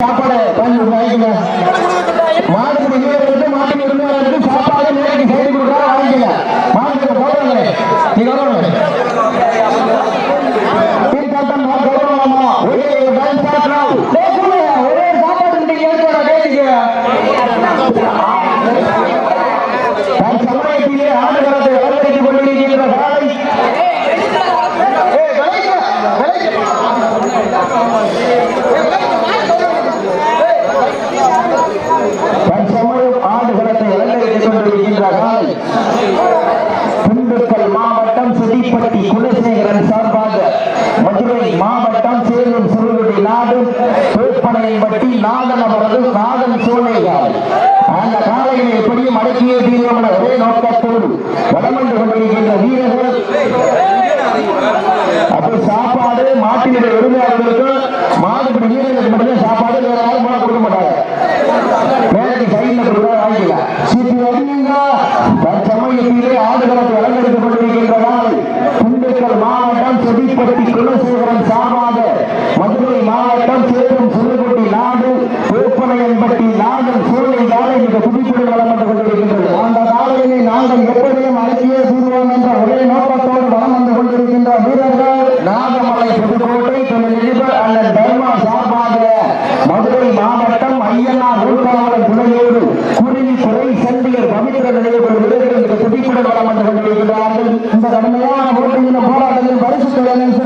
சாப்பாடு வாங்கி வாங்கிக்கோங்க திண்டுக்கல் மாவட்டம் செடிப்பட்டி குலசேகரன் சார்பாக மதுரை மாவட்டம் சேலம் சிறுகுடி நாடு வேப்பனையம்பட்டி நாதன் அவரது நாதன் சோலைகால் அந்த காலையில் எப்படியும் அடக்கிய தீர்வு என ஒரே நோக்கத்தோடு வடமண்டு கொண்டிருக்கின்ற வீரர்கள். அப்படி சாப்பாடு மாட்டினுடைய உரிமையாளர்களுக்கு மாடுபிடி வீரர்களுக்கு மட்டும்தான் செடிப்பட்டி சார்பாக மதுரை மாவட்டம் சேரும் சிறுகுட்டி நாடு கோப்பனையன்பட்டி நாடன் சூழலை காலை இந்த துடிப்புடன் வளர்ந்து கொண்டிருக்கின்றது. அந்த காலையினை நாங்கள் எப்படியும் அடக்கியே தீர்வோம் என்ற ஒரே நோக்கத்தோடு வளம் வந்து கொண்டிருக்கின்ற வீரர்கள் நாகமலை புதுக்கோட்டை தொழிலதிபர் அல்லது தர்மா சார்பாக மதுரை மாவட்டம் ஐயனா ஊர்காவலர் துணையோடு குருவி துறை செந்தியர் பவித்திர நிலையங்கள் வீரர்கள் மிக துடிப்புடன் வளம் வந்து கொண்டிருக்கிறார்கள் இந்த கடுமையான போட்டியின் போராட்டத்தில் பரிசு தொழிலின்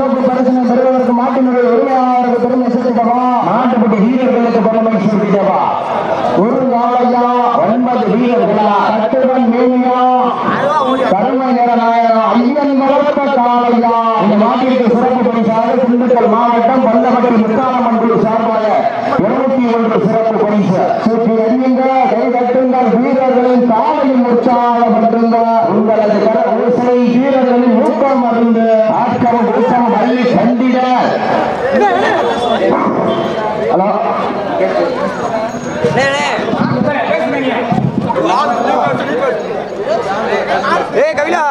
வளர்த்த காளையா இந்த மாட்டிற்கு சிறப்பு பரிசாக திண்டுக்கல் மாவட்டம் பல்லவட்டி முத்தாரம்மன் குழு சார்பாக இருபத்தி ஒன்று சிறப்பு பரிசு சுற்றி கை கட்டுங்கள் வீரர்களின் காலையும் உற்சாகப்படுத்துங்க உங்களது வீரர்களின் ஊக்கம் அறிந்து ஆட்டம் ஊக்கம் கண்டிட. ஹலோ? கவிலா.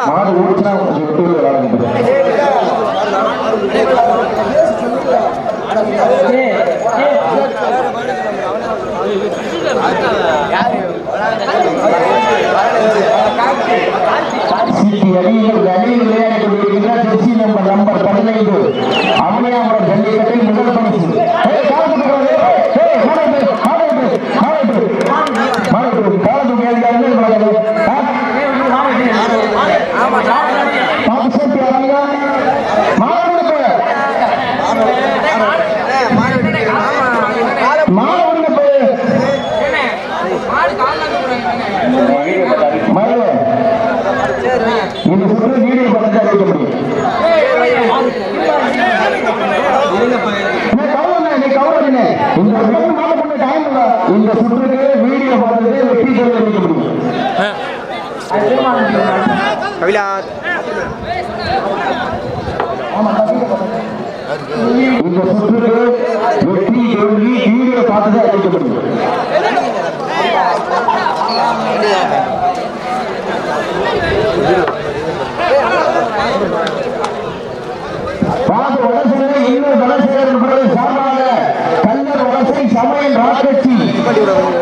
சீட்டி வைக்க முடியும் இந்த சுற்றுக்கு வீடியோ பார்த்துட்டு வெற்றி சொல்லி வைக்க முடியும் கவிலா இந்த சுற்றுக்கு வெற்றி தோல்வி வீடியோ பார்த்து தான் வைக்க முடியும்